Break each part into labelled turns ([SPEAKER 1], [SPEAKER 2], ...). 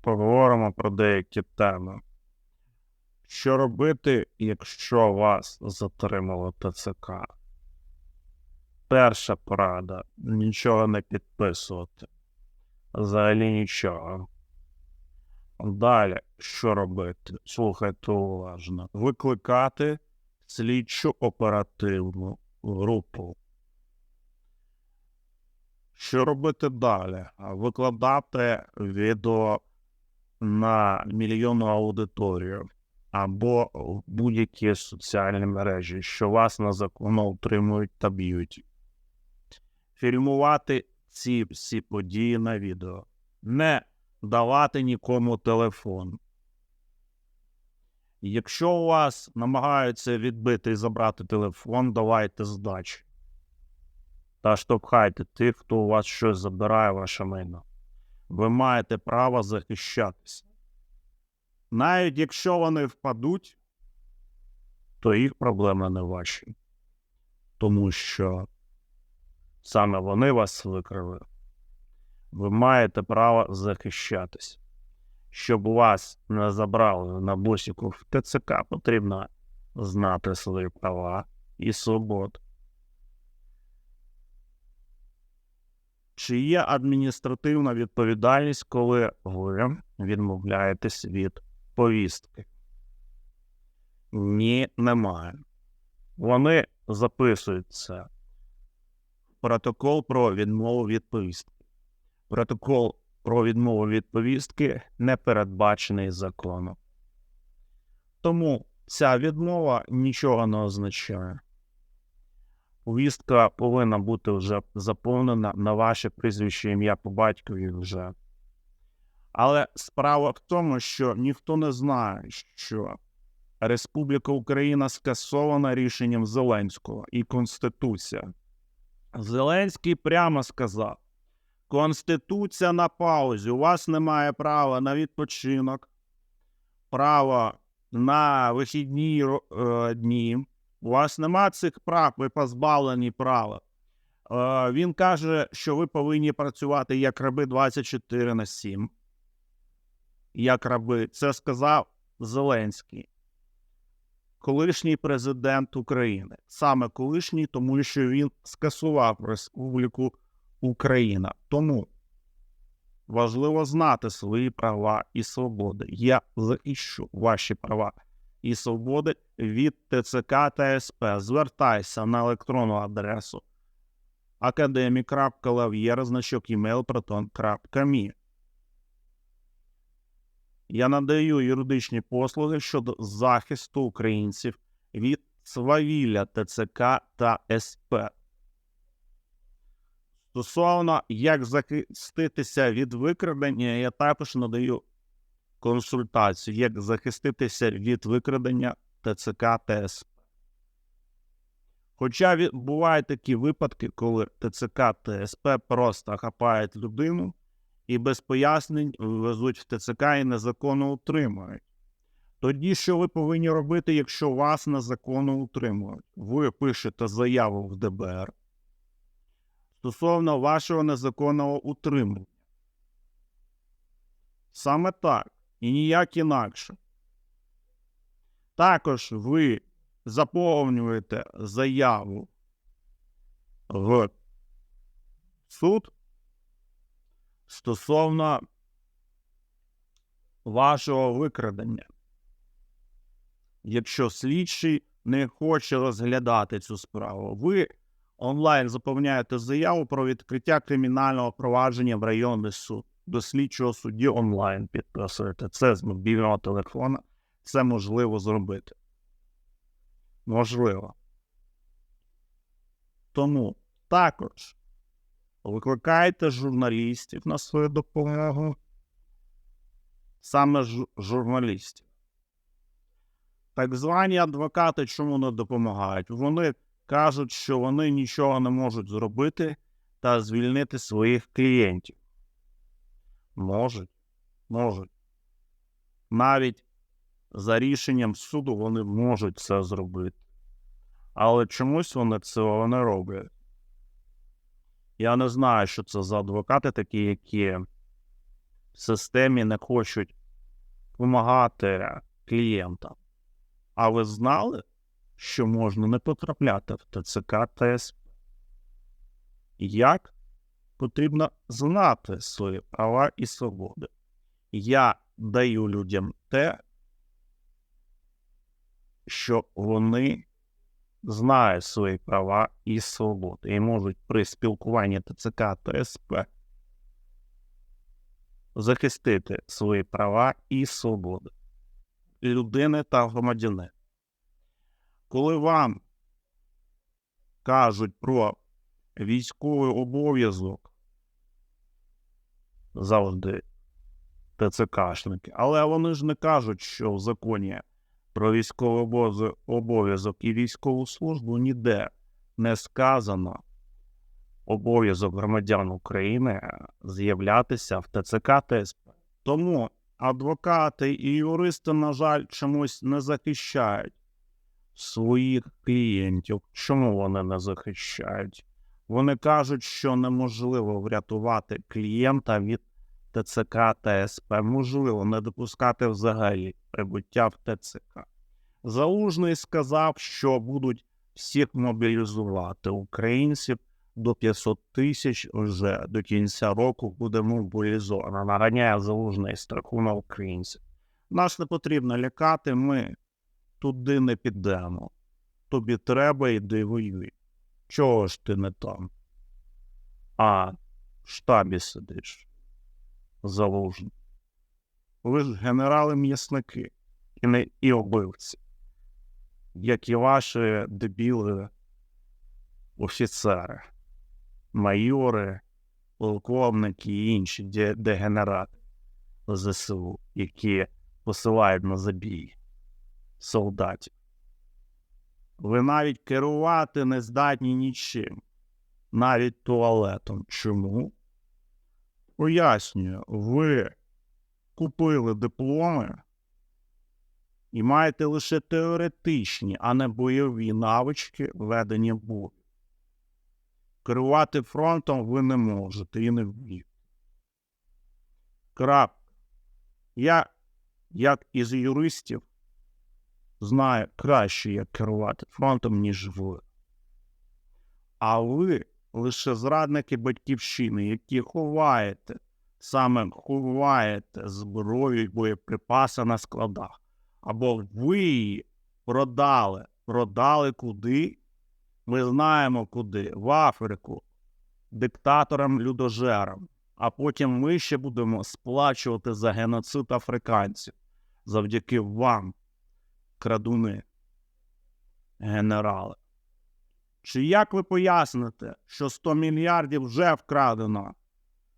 [SPEAKER 1] поговоримо про деякі теми. Що робити, якщо вас затримало ТЦК? Перша порада нічого не підписувати. Взагалі нічого. Далі, що робити? Слухайте уважно. Викликати слідчу оперативну групу. Що робити далі? Викладати відео на мільйонну аудиторію або в будь-які соціальні мережі, що вас незаконно утримують та б'ють. Фільмувати ці всі події на відео. Не давати нікому телефон. Якщо у вас намагаються відбити і забрати телефон, давайте здачі. Та штовхайте тих, хто у вас щось забирає ваше майно. Ви маєте право захищатися. Навіть якщо вони впадуть, то їх проблеми не ваші. Тому що саме вони вас викрили. Ви маєте право захищатись. Щоб вас не забрали на бусіку в ТЦК, потрібно знати свої права і свободи. Чи є адміністративна відповідальність, коли ви відмовляєтесь від повістки? Ні, немає. Вони записують це. Протокол про відмову від повістки. Протокол про відмову від повістки не передбачений законом. Тому ця відмова нічого не означає. Повістка повинна бути вже заповнена на ваше прізвище ім'я по батькові вже. Але справа в тому, що ніхто не знає, що Республіка Україна скасована рішенням Зеленського і Конституція. Зеленський прямо сказав: Конституція на паузі. У вас немає права на відпочинок, права на вихідні е, дні. У вас нема цих прав, ви позбавлені права. Е, він каже, що ви повинні працювати як раби 24 на 7. Як раби. Це сказав Зеленський, колишній президент України. Саме колишній, тому що він скасував Республіку Україна. Тому важливо знати свої права і свободи. Я захищу ваші права і свободи від ТЦК та СП. Звертайся на електронну адресу email Я надаю юридичні послуги щодо захисту українців від свавілля ТЦК та СП. Стосовно як захиститися від викрадення, я також надаю консультацію, як захиститися від викрадення ТЦК ТСП. Хоча бувають такі випадки, коли ТЦК ТСП просто хапають людину і без пояснень везуть в ТЦК і незаконно утримують. Тоді що ви повинні робити, якщо вас незаконно утримують? Ви пишете заяву в ДБР стосовно вашого незаконного утримання. Саме так і ніяк інакше. Також ви заповнюєте заяву в суд стосовно вашого викрадення. Якщо слідчий не хоче розглядати цю справу, ви онлайн заповняєте заяву про відкриття кримінального провадження в районний суд до слідчого судді онлайн підписуєте. Це з мобільного телефона. Це можливо зробити. Можливо. Тому також викликайте журналістів на свою допомогу. Саме журналістів. Так звані адвокати чому не допомагають? Вони кажуть, що вони нічого не можуть зробити та звільнити своїх клієнтів. Можуть, можуть. Навіть за рішенням суду вони можуть це зробити. Але чомусь вони цього не роблять. Я не знаю, що це за адвокати такі, які в системі не хочуть допомагати клієнтам. А ви знали, що можна не потрапляти в ТЦК ТСП? Як потрібно знати свої права і свободи? Я даю людям те, що вони знають свої права і свободи і можуть при спілкуванні ТЦК ТСП захистити свої права і свободи людини та громадянина. Коли вам кажуть про військовий обов'язок завжди ТЦКшники, але вони ж не кажуть, що в законі про військовий обов'язок- і військову службу ніде не сказано обов'язок громадян України з'являтися в ТЦК ТСП. Тому адвокати і юристи, на жаль, чомусь не захищають своїх клієнтів. Чому вони не захищають? Вони кажуть, що неможливо врятувати клієнта від ТЦК ТСП. Можливо, не допускати взагалі прибуття в ТЦК. Залужний сказав, що будуть всіх мобілізувати українців до 500 тисяч вже до кінця року буде мобілізовано. Наганяє залужний страху на українців. Нас не потрібно лякати, ми туди не підемо. Тобі треба, йди воюй. Чого ж ти не там? А в штабі сидиш. Залужний. Ви ж генерали м'ясники і не і обивці, як і ваші дебіли офіцери, майори, полковники і інші дегенерати ЗСУ, які посилають на забій солдатів. Ви навіть керувати не здатні нічим, навіть туалетом. Чому? Пояснюю, ви купили дипломи і маєте лише теоретичні, а не бойові навички ведення бою. Керувати фронтом ви не можете і не вмієте. Крапка. Я, як із юристів, знаю краще, як керувати фронтом, ніж ви. А ви лише зрадники батьківщини, які ховаєте, саме ховаєте зброю і боєприпаси на складах. Або ви її продали. Продали куди? Ми знаємо куди. В Африку, диктаторам-людожерам. А потім ми ще будемо сплачувати за геноцид африканців завдяки вам, крадуни, генерали. Чи як ви поясните, що 100 мільярдів вже вкрадено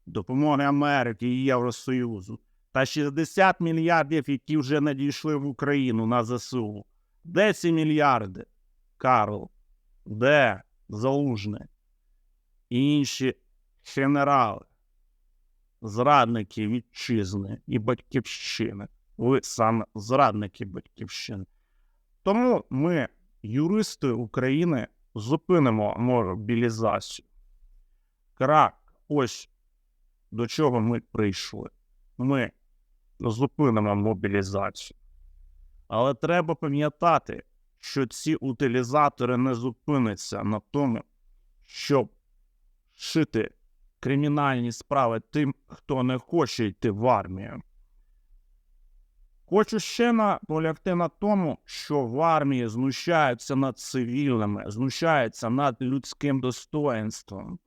[SPEAKER 1] допомоги Америки і Євросоюзу, та 60 мільярдів, які вже надійшли в Україну на ЗСУ? Де ці мільярди, Карл? Де Залужний і інші генерали, зрадники вітчизни і батьківщини? Ви саме зрадники батьківщини. Тому ми, юристи України, зупинимо мобілізацію. Крак, ось до чого ми прийшли. Ми зупинимо мобілізацію. Але треба пам'ятати, що ці утилізатори не зупиняться на тому, щоб шити кримінальні справи тим, хто не хоче йти в армію. Хочу ще наполягти на тому, що в армії знущаються над цивільними, знущаються над людським достоинством,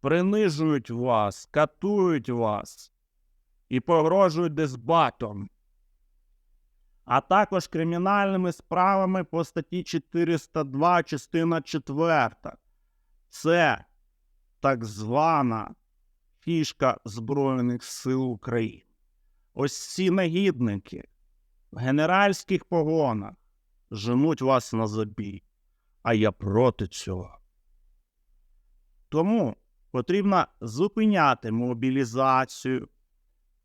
[SPEAKER 1] принижують вас, катують вас і погрожують дезбатом, а також кримінальними справами по статті 402, частина 4. Це так звана фішка Збройних сил України. Ось ці негідники в генеральських погонах женуть вас на забій, а я проти цього. Тому потрібно зупиняти мобілізацію,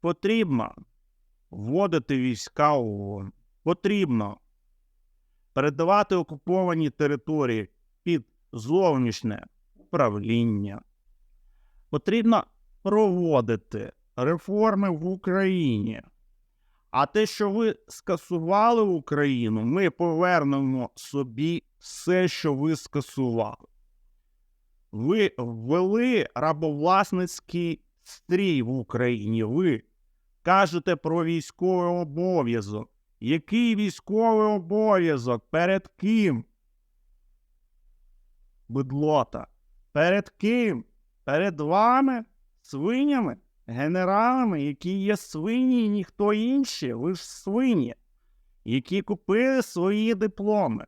[SPEAKER 1] потрібно вводити війська ООН, потрібно передавати окуповані території під зовнішнє управління, потрібно проводити реформи в Україні. А те, що ви скасували Україну, ми повернемо собі все, що ви скасували. Ви ввели рабовласницький стрій в Україні. Ви кажете про військовий обов'язок. Який військовий обов'язок? Перед ким? Бедлота. Перед ким? Перед вами, свинями, генералами, які є свині і ніхто. Ви ж свині, які купили свої дипломи.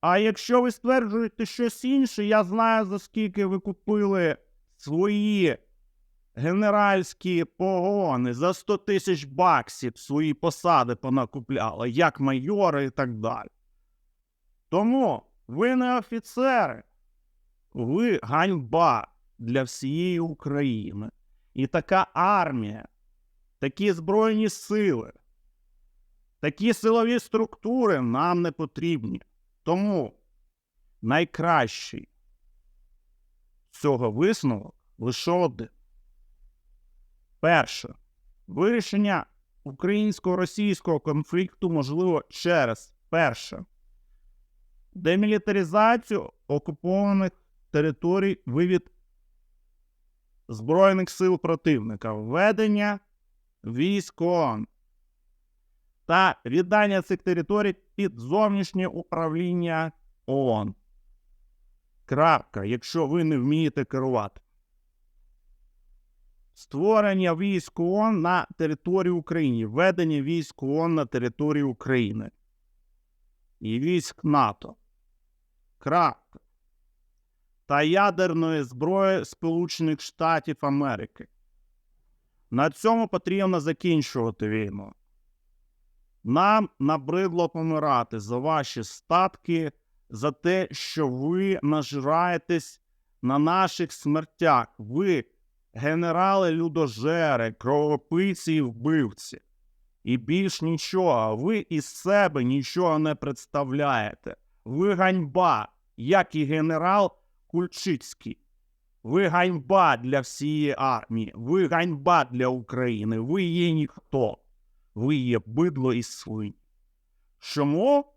[SPEAKER 1] А якщо ви стверджуєте щось інше, я знаю, за скільки ви купили свої генеральські погони за 100 тисяч баксів свої посади понакупляли, як майори і так далі. Тому ви не офіцери, ви ганьба для всієї України. І така армія, такі збройні сили, такі силові структури нам не потрібні. Тому найкращий цього висновок лише один. Перше, вирішення українсько-російського конфлікту можливо через перше демілітаризацію окупованих територій вивід Збройних сил противника, введення військ ООН та віддання цих територій під зовнішнє управління ООН. Крапка, якщо ви не вмієте керувати. Створення військ ООН на території України, введення військ ООН на території України і військ НАТО. Крапка. Та ядерної зброї Сполучених Штатів Америки. На цьому потрібно закінчувати війну. Нам набридло помирати за ваші статки, за те, що ви нажираєтесь на наших смертях. Ви генерали людожери, кровопийці і вбивці. І більш нічого, ви із себе нічого не представляєте. Ви ганьба, як і генерал Кульчицький. Ви ганьба для всієї армії, ви ганьба для України, ви є ніхто. Ви є бидло і свинь. Чому?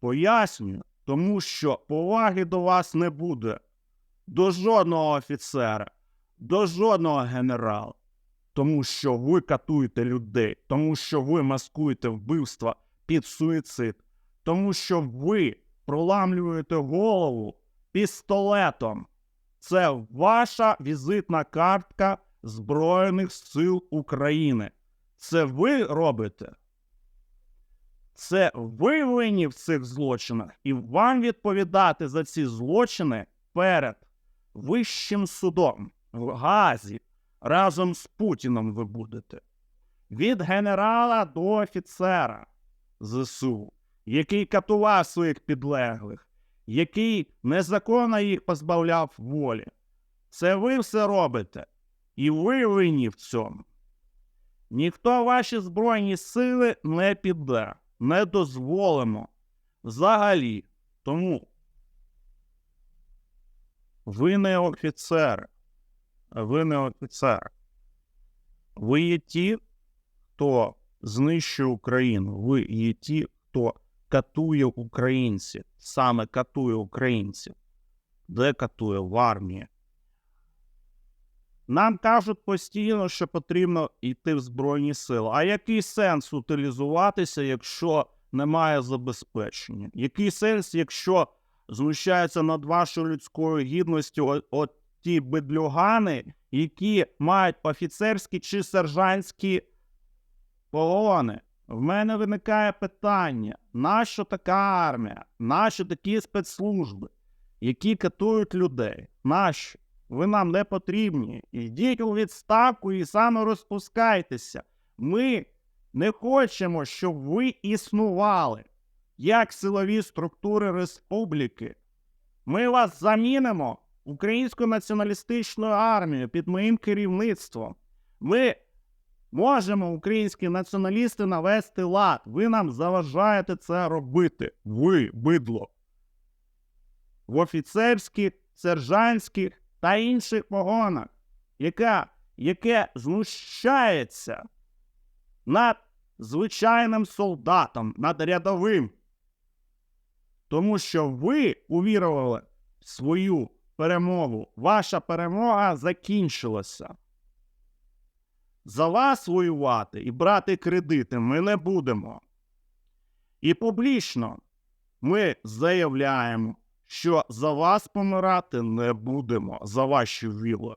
[SPEAKER 1] Пояснюю, тому що поваги до вас не буде, до жодного офіцера, до жодного генерала, тому що ви катуєте людей, тому що ви маскуєте вбивства під суїцид, тому що ви проламлюєте голову пістолетом. Це ваша візитна картка Збройних сил України. Це ви робите. Це ви винні в цих злочинах, і вам відповідати за ці злочини перед Вищим судом в Газі разом з Путіном ви будете. Від генерала до офіцера ЗСУ, який катував своїх підлеглих, який незаконно їх позбавляв волі. Це ви все робите, і ви винні в цьому. Ніхто ваші Збройні сили не піде, не дозволимо взагалі. Тому ви не офіцери, ви не офіцери. Ви є ті, хто знищує Україну. Ви є ті, хто катує українців, саме катує українців. Де катує в армії? Нам кажуть постійно, що потрібно йти в Збройні сили. А який сенс утилізуватися, якщо немає забезпечення? Який сенс, якщо знущаються над вашою людською гідністю от, ті бедлюгани, які мають офіцерські чи сержантські погони? В мене виникає питання: нащо така армія? Нащо такі спецслужби, які катують людей? Нащо? Ви нам не потрібні. Йдіть у відставку і саме розпускайтеся. Ми не хочемо, щоб ви існували як силові структури республіки. Ми вас замінимо українською націоналістичною армією під моїм керівництвом. Ми можемо, українські націоналісти, навести лад. Ви нам заважаєте це робити. Ви, бидло. В офіцерських, сержантських та інших погонах, яка яке знущається над звичайним солдатом, над рядовим. Тому що ви увірували свою перемогу. Ваша перемога закінчилася. За вас воювати і брати кредити ми не будемо. І публічно ми заявляємо, що за вас помирати не будемо за ваші віли.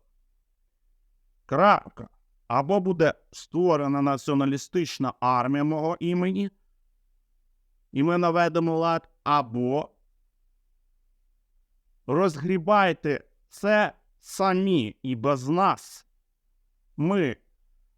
[SPEAKER 1] Крапка. Або буде створена націоналістична армія мого імені, і ми наведемо лад, або розгрібайте це самі і без нас. Ми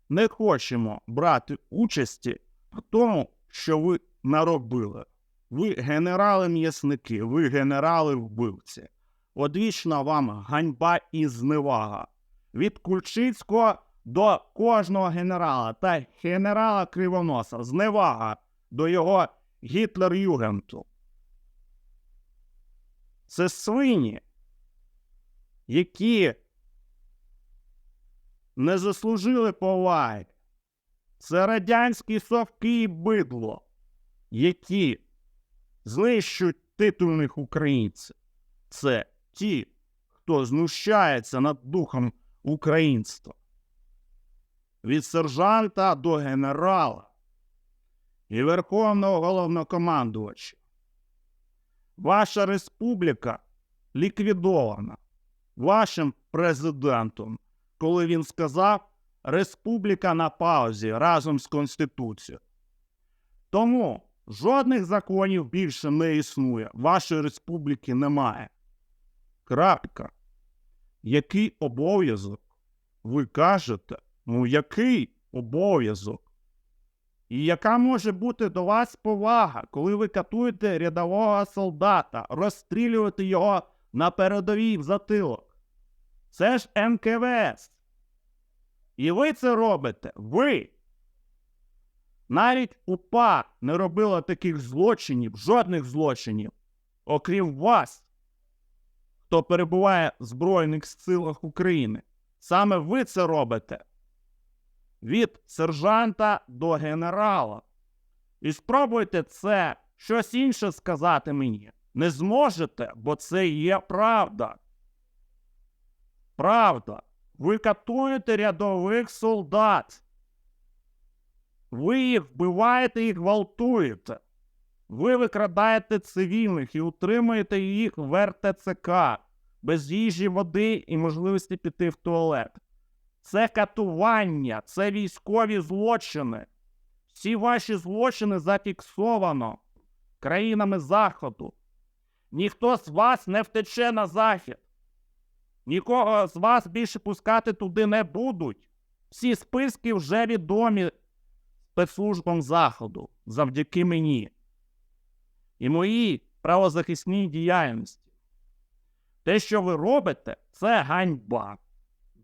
[SPEAKER 1] не хочемо брати участі в тому, що ви наробили. Ви генерали м'ясники, ви генерали вбивці. Одвічна вам ганьба і зневага. Від Кульчицького до кожного генерала та генерала Кривоноса зневага до його Гітлер-Югенту. Це свині, які не заслужили поваги. Це радянські совки і бидло, які знищують титульних українців. Це ті, хто знущається над духом українства. Від сержанта до генерала і Верховного головнокомандувача. Ваша республіка ліквідована вашим президентом, коли він сказав Республіка на паузі разом з Конституцією. Тому жодних законів більше не існує. Вашої республіки немає. Крапка. Який обов'язок? Ви кажете, ну який обов'язок? І яка може бути до вас повага, коли ви катуєте рядового солдата, розстрілюєте його на передовій в затилок? Це ж НКВС. І ви це робите. Ви. Навіть УПА не робила таких злочинів, жодних злочинів, окрім вас, хто перебуває в Збройних силах України. Саме ви це робите від сержанта до генерала. І спробуйте це щось інше сказати мені. Не зможете, бо це є правда. Правда. Ви катуєте рядових солдат. Ви їх вбиваєте і гвалтуєте. Ви викрадаєте цивільних і утримуєте їх в РТЦК без їжі, води і можливості піти в туалет. Це катування, це військові злочини. Всі ваші злочини зафіксовано країнами Заходу. Ніхто з вас не втече на захід. Нікого з вас більше пускати туди не будуть. Всі списки вже відомі спецслужбам Заходу завдяки мені і моїй правозахисній діяльності. Те, що ви робите, це ганьба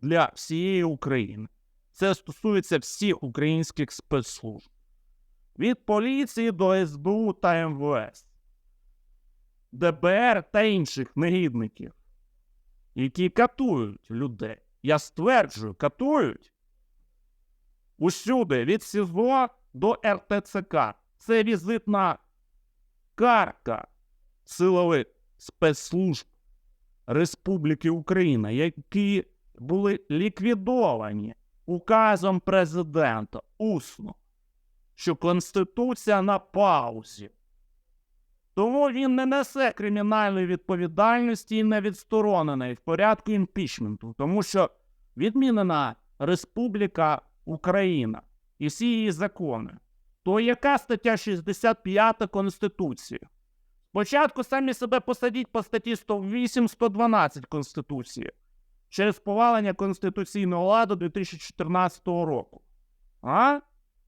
[SPEAKER 1] для всієї України. Це стосується всіх українських спецслужб. Від поліції до СБУ та МВС, ДБР та інших негідників, які катують людей. Я стверджую, катують усюди від СІЗО до РТЦК. Це візитна картка силових спецслужб Республіки Україна, які були ліквідовані указом президента усно, що Конституція на паузі. Тому він не несе кримінальної відповідальності і не відсторонений в порядку імпічменту, тому що відмінена Республіка Україна і всі її закони. То яка стаття 65 Конституції? Спочатку самі себе посадіть по статті 108-112 Конституції через повалення конституційного ладу 2014 року. А?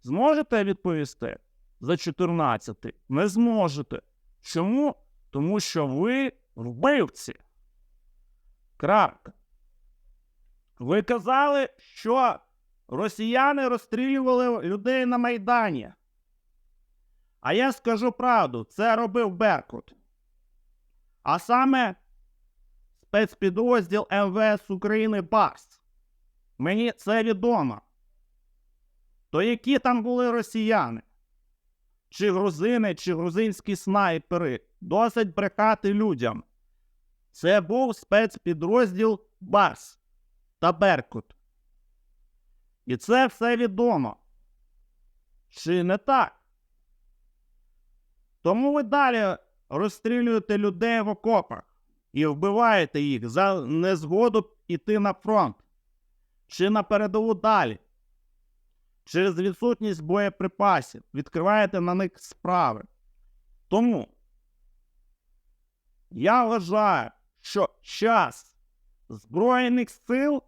[SPEAKER 1] Зможете відповісти за 14? Не зможете. Чому? Тому що ви вбивці. Крапка. Ви казали, що росіяни розстрілювали людей на Майдані. А я скажу правду, це робив Беркут. А саме спецпідрозділ МВС України БАРС. Мені це відомо. То які там були росіяни? Чи грузини, чи грузинські снайпери? Досить брехати людям. Це був спецпідрозділ Барс та Беркут. І це все відомо. Чи не так? Тому ви далі розстрілюєте людей в окопах і вбиваєте їх за незгоду йти на фронт, чи на передову далі. Через відсутність боєприпасів відкриваєте на них справи. Тому я вважаю, що час Збройних сил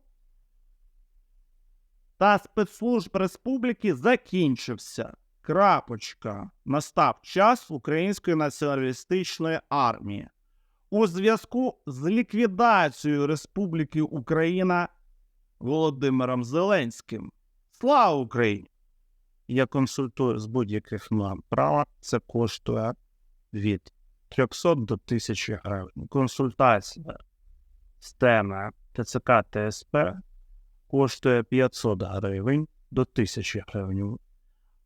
[SPEAKER 1] та спецслужб республіки закінчився. Крапочка. Настав час Української націоналістичної армії. У зв'язку з ліквідацією Республіки Україна Володимиром Зеленським. Слава Україні! Я консультую з будь-яких норм права. Це коштує від 300 до 1000 гривень. Консультація з теми ТЦК ТСП коштує 500 гривень до 1000 гривень.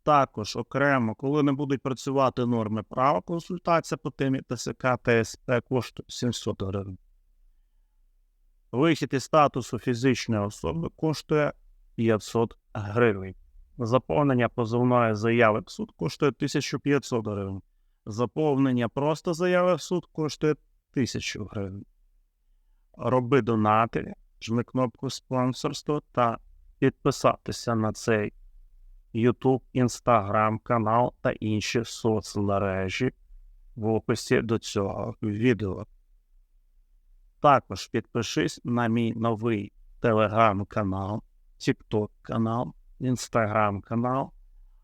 [SPEAKER 1] Також окремо, коли не будуть працювати норми права, консультація по темі ТСК ТСП коштує 700 гривень. Вихід із статусу фізичної особи коштує 500 гривень. Заповнення позовної заяви в суд коштує 1500 гривень. Заповнення просто заяви в суд коштує 1000 гривень. Роби донати, жми кнопку спонсорство та підписатися на цей YouTube, Instagram канал та інші соцмережі в описі до цього відео. Також підпишись на мій новий телеграм-канал, TikTok канал, Instagram канал,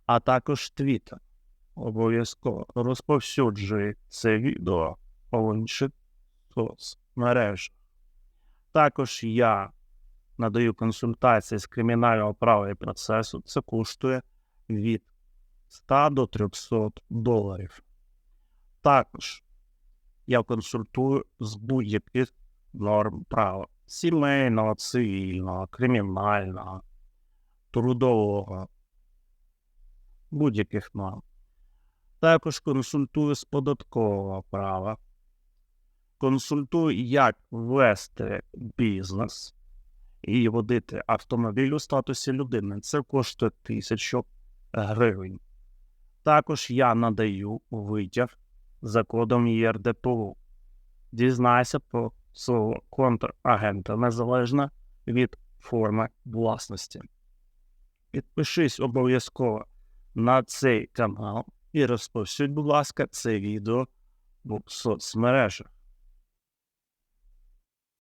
[SPEAKER 1] а також Twitter. Обов'язково розповсюджуй це відео по інших соцмережах. Також я надаю консультації з кримінального права і процесу. Це коштує від 100 до 300 доларів. Також я консультую з будь-яких норм права сімейного, цивільного, кримінального, трудового, будь-яких норм. Також консультую з податкового права. Консультую, як вести бізнес і водити автомобіль у статусі людини. Це коштує тисячу гривень. Також я надаю витяг за кодом ЄРДПУ. Дізнайся про свого контрагента незалежно від форми власності. Підпишись обов'язково на цей канал і розповсюдь, будь ласка, це відео в соцмережах.